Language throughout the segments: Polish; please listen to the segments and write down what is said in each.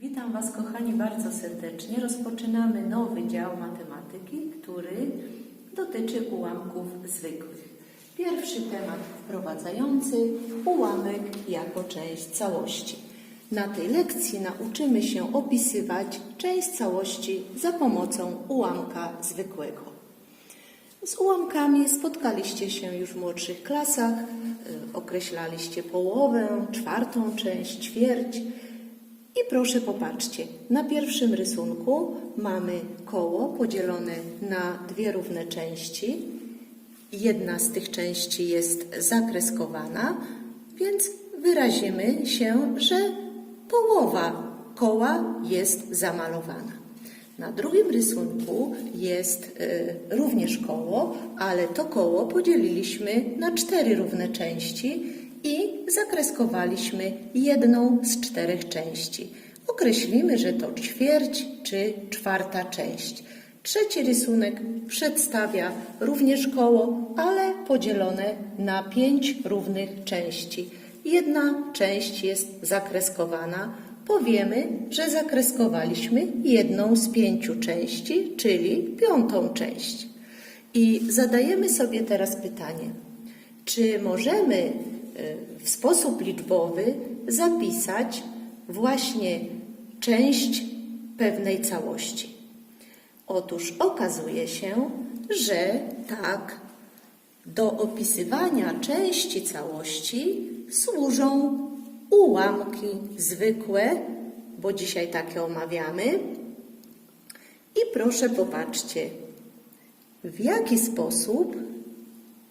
Witam Was, kochani, bardzo serdecznie. Rozpoczynamy nowy dział matematyki, który dotyczy ułamków zwykłych. Pierwszy temat wprowadzający ułamek jako część całości. Na tej lekcji nauczymy się opisywać część całości za pomocą ułamka zwykłego. Z ułamkami spotkaliście się już w młodszych klasach, y, określaliście połowę, czwartą część, ćwierć. I proszę popatrzcie, na pierwszym rysunku mamy koło podzielone na dwie równe części. Jedna z tych części jest zakreskowana, więc wyrazimy się, że połowa koła jest zamalowana. Na drugim rysunku jest y, również koło, ale to koło podzieliliśmy na cztery równe części i zakreskowaliśmy jedną z czterech części. Określimy, że to ćwierć czy czwarta część. Trzeci rysunek przedstawia również koło, ale podzielone na pięć równych części. Jedna część jest zakreskowana. Powiemy, że zakreskowaliśmy jedną z pięciu części, czyli piątą część. I zadajemy sobie teraz pytanie, czy możemy w sposób liczbowy zapisać właśnie część pewnej całości? Otóż okazuje się, że tak, do opisywania części całości służą ułamki zwykłe, bo dzisiaj takie omawiamy. I proszę popatrzcie, w jaki sposób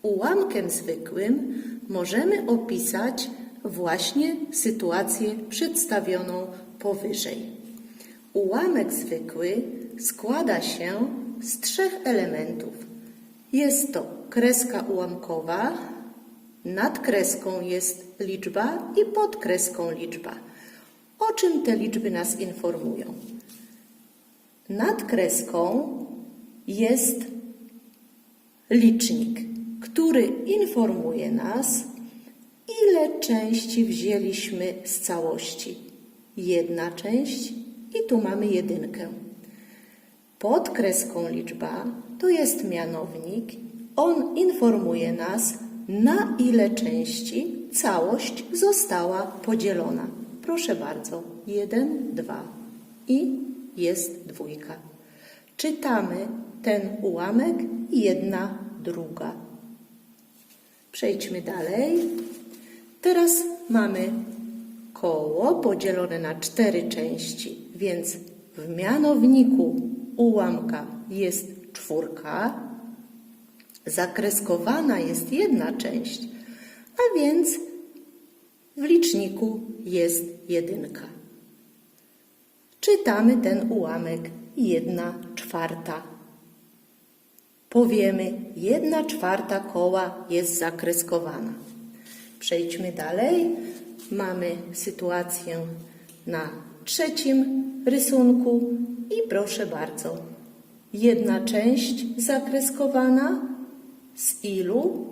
ułamkiem zwykłym możemy opisać właśnie sytuację przedstawioną powyżej. Ułamek zwykły składa się z trzech elementów. Jest to kreska ułamkowa, nad kreską jest liczba i pod kreską liczba. O czym te liczby nas informują? Nad kreską jest licznik, który informuje nas, ile części wzięliśmy z całości. Jedna część i tu mamy jedynkę. Pod kreską liczba to jest mianownik. On informuje nas, na ile części całość została podzielona. Proszę bardzo, jeden, dwa i jest dwójka. Czytamy ten ułamek jedna, druga. Przejdźmy dalej. Teraz mamy koło podzielone na cztery części, więc w mianowniku ułamka jest czwórka, zakreskowana jest jedna część, a więc w liczniku jest jedynka. Czytamy ten ułamek jedna czwarta. Powiemy, jedna czwarta koła jest zakreskowana. Przejdźmy dalej. Mamy sytuację na trzecim rysunku i proszę bardzo. Jedna część zakreskowana z ilu?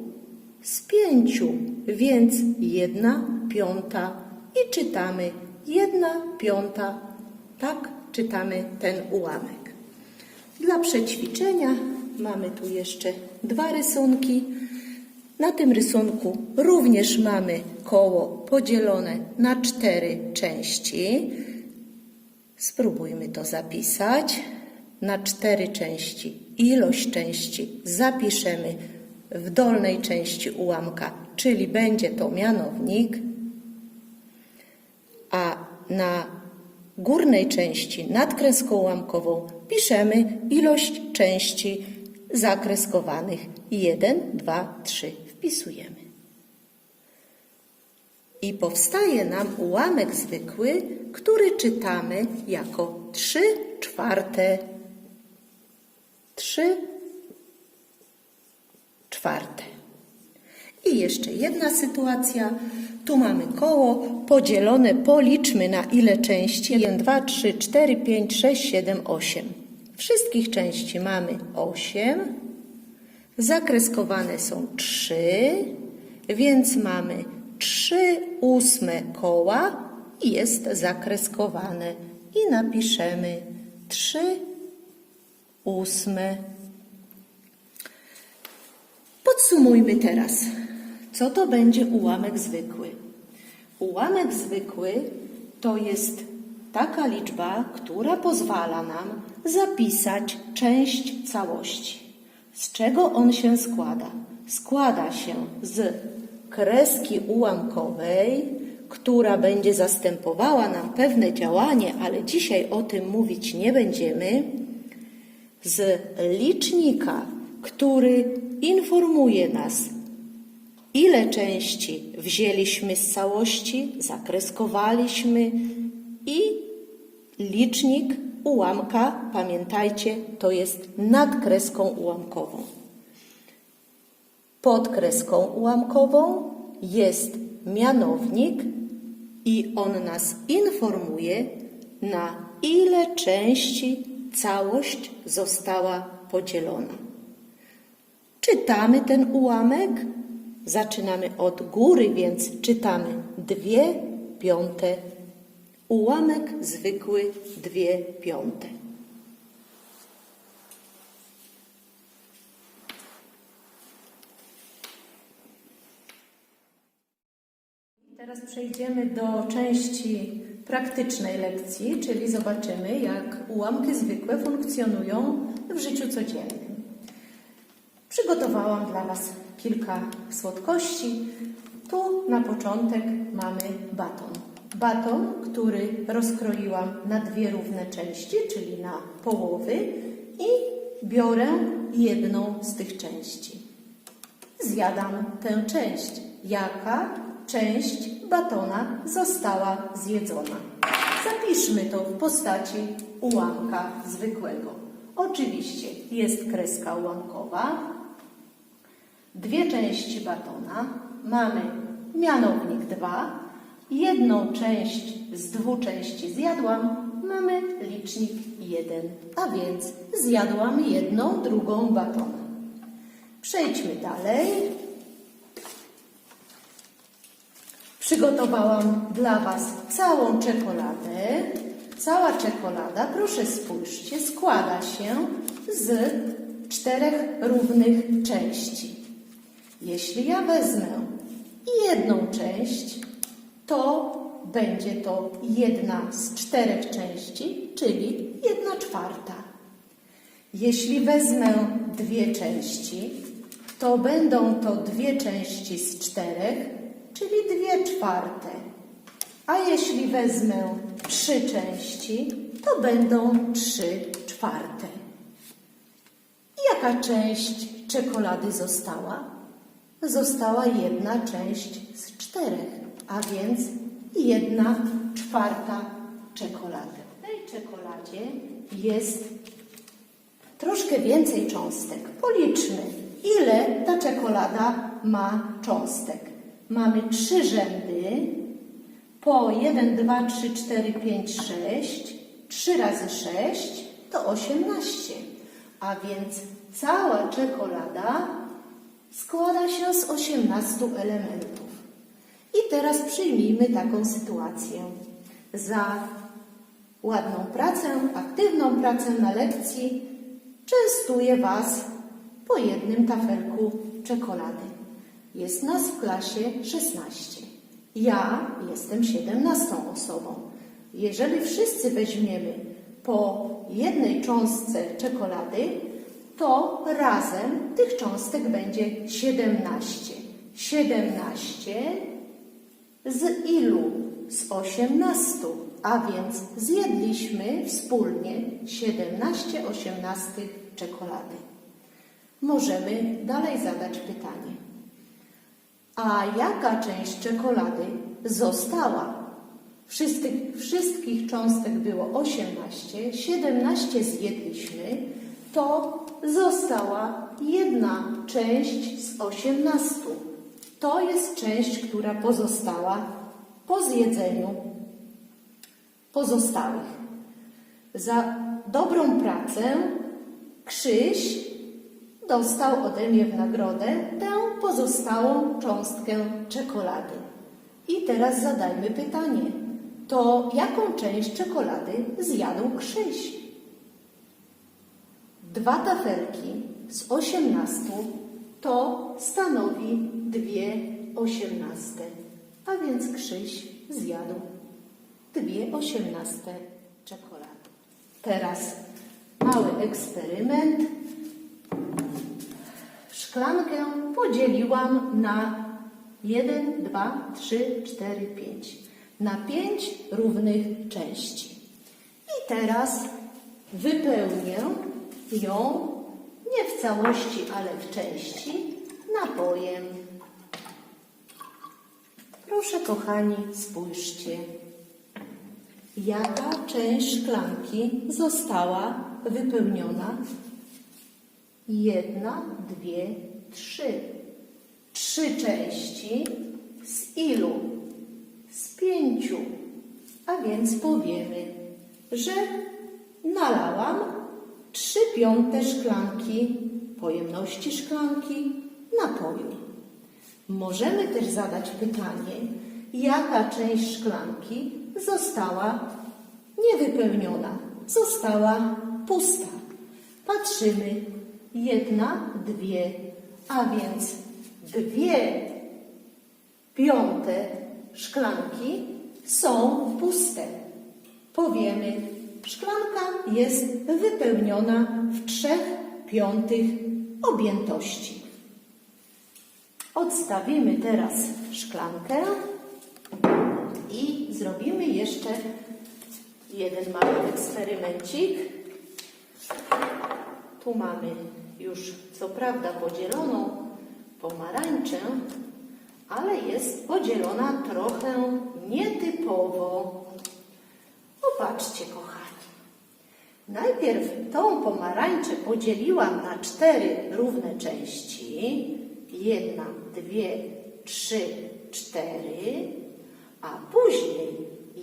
Z pięciu, więc jedna piąta i czytamy jedna piąta. Tak czytamy ten ułamek. Dla przećwiczenia mamy tu jeszcze dwa rysunki. Na tym rysunku również mamy koło podzielone na cztery części. Spróbujmy to zapisać. Na cztery części ilość części zapiszemy w dolnej części ułamka, czyli będzie to mianownik, a na górnej części nad ułamkową piszemy ilość części zakreskowanych. 1, 2, 3 wpisujemy. I powstaje nam ułamek zwykły, który czytamy jako 3 czwarte. 3 czwarte. I jeszcze jedna sytuacja. Tu mamy koło podzielone, policzmy na ile części. 1, 2, 3, 4, 5, 6, 7, 8. Wszystkich części mamy 8. Zakreskowane są 3, więc mamy 3 ósme koła i jest zakreskowane. i napiszemy 3 ósme. Podsumujmy teraz, co to będzie ułamek zwykły. Ułamek zwykły to jest taka liczba, która pozwala nam zapisać część całości. Z czego on się składa? Składa się z kreski ułamkowej, która będzie zastępowała nam pewne działanie, ale dzisiaj o tym mówić nie będziemy, z licznika, który informuje nas, ile części wzięliśmy z całości, zakreskowaliśmy licznik ułamka, pamiętajcie, to jest nad kreską ułamkową. Pod kreską ułamkową jest mianownik i on nas informuje, na ile części całość została podzielona. Czytamy ten ułamek. Zaczynamy od góry, więc czytamy dwie piąte. Ułamek zwykły dwie piąte. Teraz przejdziemy do części praktycznej lekcji, czyli zobaczymy, jak ułamki zwykłe funkcjonują w życiu codziennym. Przygotowałam dla Was kilka słodkości. Tu na początek mamy baton. Baton, który rozkroiłam na dwie równe części, czyli na połowy i biorę jedną z tych części. Zjadam tę część. Jaka część batona została zjedzona? Zapiszmy to w postaci ułamka zwykłego. Oczywiście jest kreska ułamkowa, dwie części batona, mamy mianownik 2, jedną część z dwóch części zjadłam, mamy licznik 1, a więc zjadłam jedną drugą batona. Przejdźmy dalej. Przygotowałam dla Was całą czekoladę. Cała czekolada, proszę spójrzcie, składa się z czterech równych części. Jeśli ja wezmę jedną część, to będzie to jedna z czterech części, czyli jedna czwarta. Jeśli wezmę dwie części, to będą to dwie części z czterech, czyli dwie czwarte. A jeśli wezmę trzy części, to będą trzy czwarte. Jaka część czekolady została? Została jedna część z czterech, a więc jedna czwarta czekolady. W tej czekoladzie jest troszkę więcej cząstek. Policzmy, ile ta czekolada ma cząstek. Mamy trzy rzędy po 1, 2, 3, 4, 5, 6. 3 razy 6 to 18. A więc cała czekolada składa się z 18 elementów. I teraz przyjmijmy taką sytuację. Za ładną pracę, aktywną pracę na lekcji częstuję Was po jednym tafelku czekolady. Jest nas w klasie 16. Ja jestem 17 osobą. Jeżeli wszyscy weźmiemy po jednej cząstce czekolady, to razem tych cząstek będzie 17. 17 z ilu? Z 18. A więc zjedliśmy wspólnie 17 osiemnastych czekolady. Możemy dalej zadać pytanie. A jaka część czekolady została? Wszystkich, wszystkich cząstek było 18, 17 zjedliśmy, to została jedna część z 18. To jest część, która pozostała po zjedzeniu pozostałych. Za dobrą pracę Krzyś dostał ode mnie w nagrodę tę pozostałą cząstkę czekolady. I teraz zadajmy pytanie, to jaką część czekolady zjadł Krzyś? Dwa tafelki z osiemnastu to stanowi dwie osiemnaste, a więc Krzyś zjadł dwie osiemnaste czekolady. Teraz mały eksperyment. Szklankę podzieliłam na 1, 2, 3, 4, 5. Na 5 równych części. I teraz wypełnię ją w całości, ale w części napojem. Proszę kochani, spójrzcie. Jaka część szklanki została wypełniona? Jedna, dwie, trzy. Trzy części z ilu? Z pięciu. A więc powiemy, że nalałam trzy piąte szklanki pojemności szklanki napoju. Możemy też zadać pytanie, jaka część szklanki została niewypełniona, została pusta. Patrzymy, jedna, dwie, a więc dwie piąte szklanki są puste. Powiemy, szklanka jest wypełniona w trzech piątych objętości. Odstawimy teraz szklankę i zrobimy jeszcze jeden mały eksperymencik. Tu mamy już co prawda podzieloną pomarańczę, ale jest podzielona trochę nietypowo. Popatrzcie, kochani. Najpierw tą pomarańczę podzieliłam na cztery równe części. Jedna, dwie, trzy, cztery. A później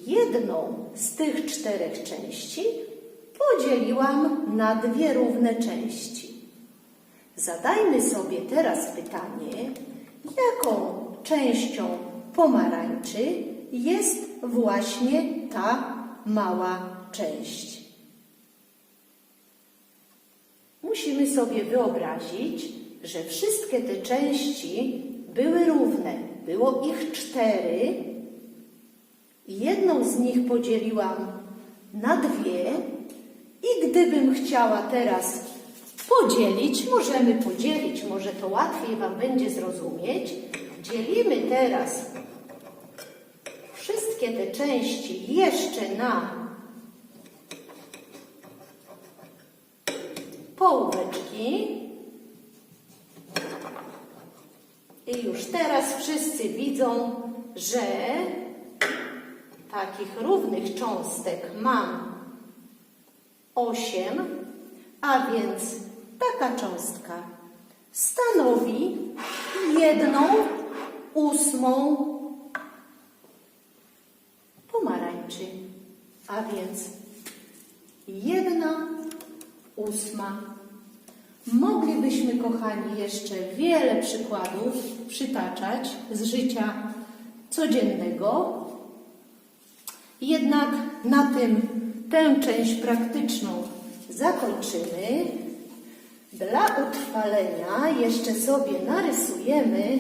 jedną z tych czterech części podzieliłam na dwie równe części. Zadajmy sobie teraz pytanie, jaką częścią pomarańczy jest właśnie ta mała część. Musimy sobie wyobrazić, że wszystkie te części były równe. Było ich cztery. Jedną z nich podzieliłam na dwie i gdybym chciała teraz podzielić, możemy podzielić, może to łatwiej Wam będzie zrozumieć. Dzielimy teraz wszystkie te części jeszcze na połóweczki. I już teraz wszyscy widzą, że takich równych cząstek mam 8, a więc taka cząstka stanowi jedną ósmą pomarańczy, a więc jedna ósma. Moglibyśmy, kochani, jeszcze wiele przykładów przytaczać z życia codziennego, jednak na tym tę część praktyczną zakończymy. Dla utrwalenia jeszcze sobie narysujemy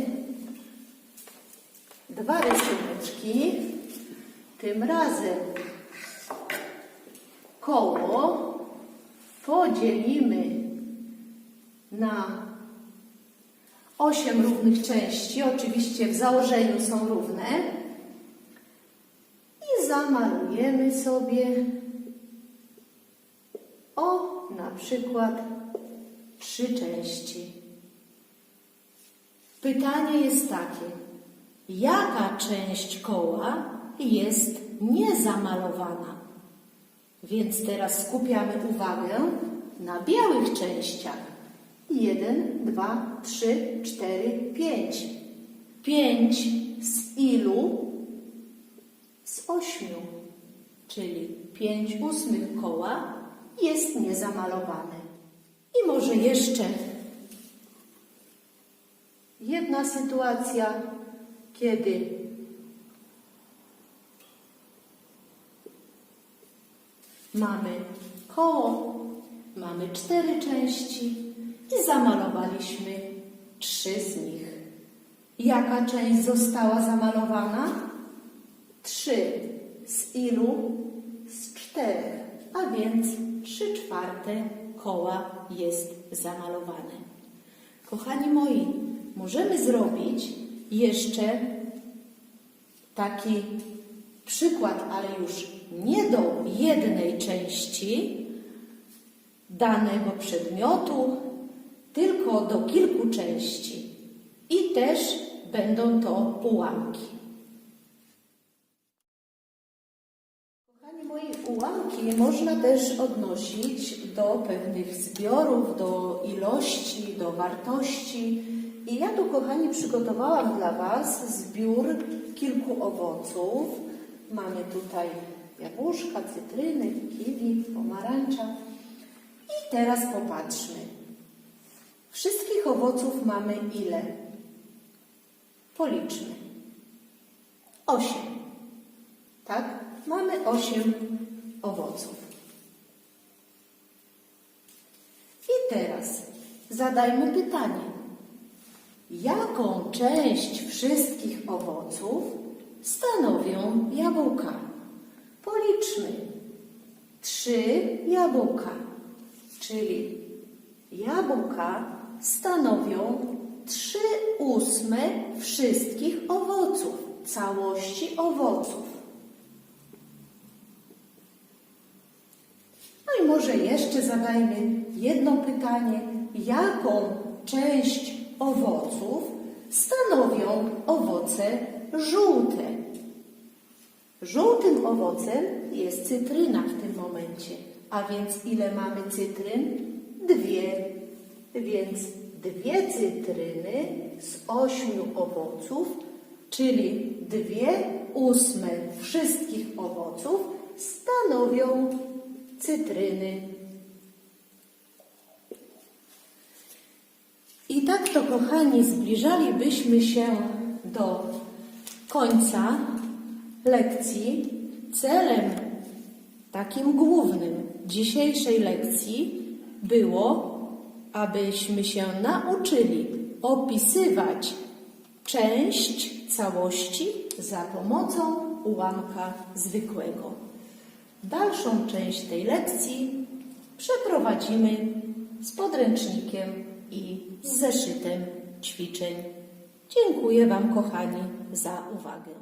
dwa rysuneczki. Tym razem koło podzielimy na osiem równych części. Oczywiście w założeniu są równe. I zamalujemy sobie o na przykład trzy części. Pytanie jest takie, jaka część koła jest niezamalowana? Więc teraz skupiamy uwagę na białych częściach. Jeden, dwa, trzy, cztery, pięć. Pięć z ilu? Z ośmiu, czyli pięć ósmych koła jest niezamalowane. I może jeszcze jedna sytuacja, kiedy Mamy koło, mamy cztery części i zamalowaliśmy trzy z nich. Jaka część została zamalowana? Trzy. Z ilu? Z czterech. A więc trzy czwarte koła jest zamalowane. Kochani moi, możemy zrobić jeszcze taki przykład, ale już nie do jednej części danego przedmiotu, tylko do kilku części. I też będą to ułamki. Kochani moi, ułamki można też odnosić do pewnych zbiorów, do ilości, do wartości. I ja tu, kochani, przygotowałam dla Was zbiór kilku owoców. Mamy tutaj jabłuszka, cytryny, kiwi, pomarańcza. I teraz popatrzmy. Wszystkich owoców mamy ile? Policzmy. Osiem. Tak? Mamy osiem owoców. I teraz zadajmy pytanie. Jaką część wszystkich owoców stanowią jabłka? Policzmy. Trzy jabłka, czyli jabłka stanowią trzy ósme wszystkich owoców, całości owoców. No i może jeszcze zadajmy jedno pytanie. Jaką część owoców stanowią owoce żółte? Żółtym owocem jest cytryna w tym momencie. A więc ile mamy cytryn? Dwie. Więc dwie cytryny z ośmiu owoców, czyli dwie ósme wszystkich owoców stanowią cytryny. I tak to, kochani, zbliżalibyśmy się do końca lekcji. Celem takim głównym dzisiejszej lekcji było, abyśmy się nauczyli opisywać część całości za pomocą ułamka zwykłego. Dalszą część tej lekcji przeprowadzimy z podręcznikiem i z zeszytem ćwiczeń. Dziękuję Wam, kochani, za uwagę.